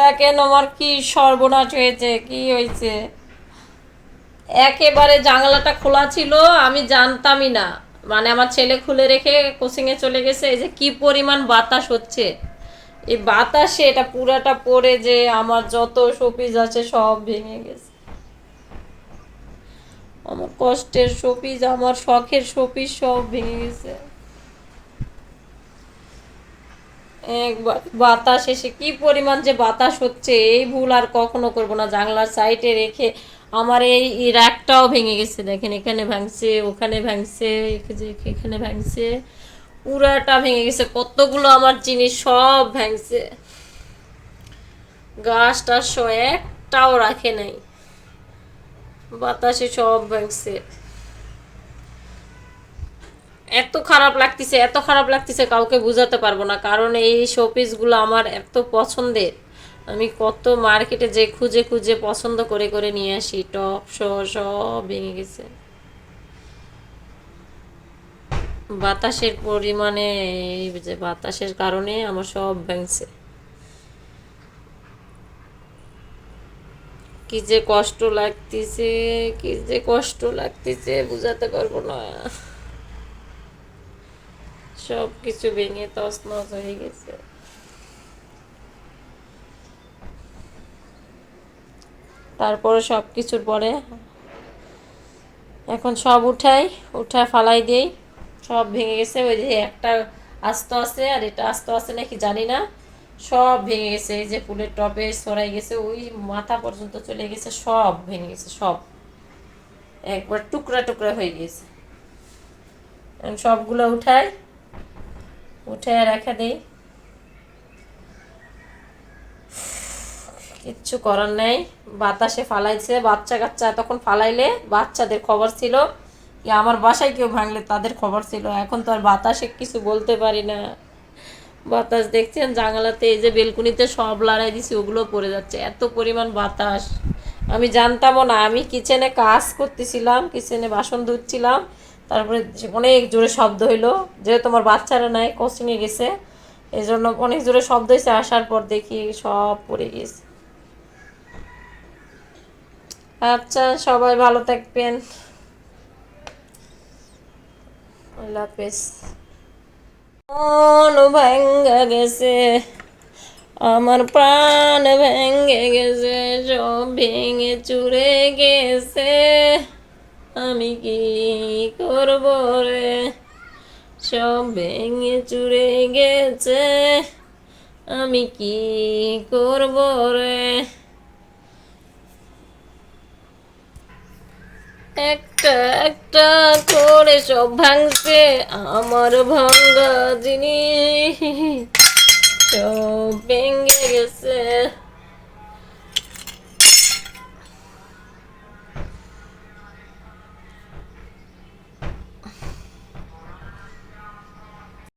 দেখেন আমার কি সর্বনাশ হয়েছে? কি হয়েছে? একেবারে জানালাটা খোলা ছিল, আমি জানতামই না। মানে আমার ছেলে খুলে রেখে কোচিংয়ে চলে গেছে, এই যে কি পরিমাণ বাতাস হচ্ছে। এই বাতাসে এটা পুরাটা পড়ে যে আমার যত শোপিস আছে সব ভেঙে গেছে। আমার কষ্টের শোপিস, আমার শখের শোপিস সব ভেঙে গেছে একবার বাতাস এসে কি পরিমাণ যে বাতাস হচ্ছে, এই ভুল আর কখনো করব না। জানলার সাইডে রেখে আমার এই র্যাকটাও ভেঙে গেছে। দেখেন, এখানে ভাঙছে, ওখানে ভাঙছে, এখানে ভাঙছে, পুরাটা ভেঙে গেছে। কতগুলো আমার জিনিস সব ভাঙছে। গাছ টাছ একটাও রাখে নাই। বাতাসে সব ভাঙছে। এত খারাপ লাগতেছে, এত খারাপ লাগতেছে, কাউকে বোঝাতে পারব না। কারণ এই শোপিসগুলো আমার এত পছন্দের। আমি কত মার্কেটে যে খুঁজে খুঁজে পছন্দ করে করে নিয়ে আসি টপ শো সব ভেঙে গেছে। বাতাসের পরিমাণে, এই যে বাতাসের কারণে আমার সব ভেঙছে। কি যে কষ্ট লাগতেছে, কি যে কষ্ট লাগতেছে, বুঝাতে পারব না। সব কিছু ভেঙে তছনছ হয়ে গেছে। তারপরে সব কিছুর পরে এখন সব উঠাই উঠায় ফালাই দিই, সব ভেঙে গেছে। ওই যে একটা আস্ত আছে আর এটা আস্ত আছে নাকি জানি না। সব ভেঙে গেছে, এই যে ফুলের টপে সরাই গেছে, ওই মাথা পর্যন্ত চলে গেছে, সব ভেঙে গেছে, সব। একবার টুকরা টুকরা হয়ে গেছে। সবগুলো উঠাই উঠে রেখে দিই। কিচ্ছু করার নেই। বাতাসে ফালাইছে, বাচ্চা কাচ্চা তখন ফালাইলে বাচ্চাদের খবর ছিল কি আমার বাসায় কেউ ভাঙলে তাদের খবর ছিল। এখন তো আর বাতাসে কিছু বলতে পারি না। বাতাস দেখছেন? জানালাতে এই যে বেলকুনিতে সব লড়াই দিছি, ওগুলো পড়ে যাচ্ছে। এত পরিমাণ বাতাস। আমি জানতামও না। আমি কিচেনে কাজ করতেছিলাম, কিচেনে বাসন ধুচ্ছিলাম। তারপরে অনেক জোরে শব্দ হইল। যেহেতু তোমার বাচ্চারা নাই কোচিংয়ে গেছে এই জন্য অনেক জোরে শব্দ হয়েছে আসার পর দেখি সব পড়ে গেছে আচ্ছা সবাই ভালো থাকবেন। মন ভেঙ্গে গেছে, আমার প্রাণ ভেঙ্গে গেছে, সব ভেঙে চুরে গেছে। আমি কি করব রে? সব ভেঙে চুরে গেছে। আমি কি করব রে? একটা একটা করে সব ভাঙছে আমার ভাঙ্গা জিনিস। সব ভেঙে গেছে।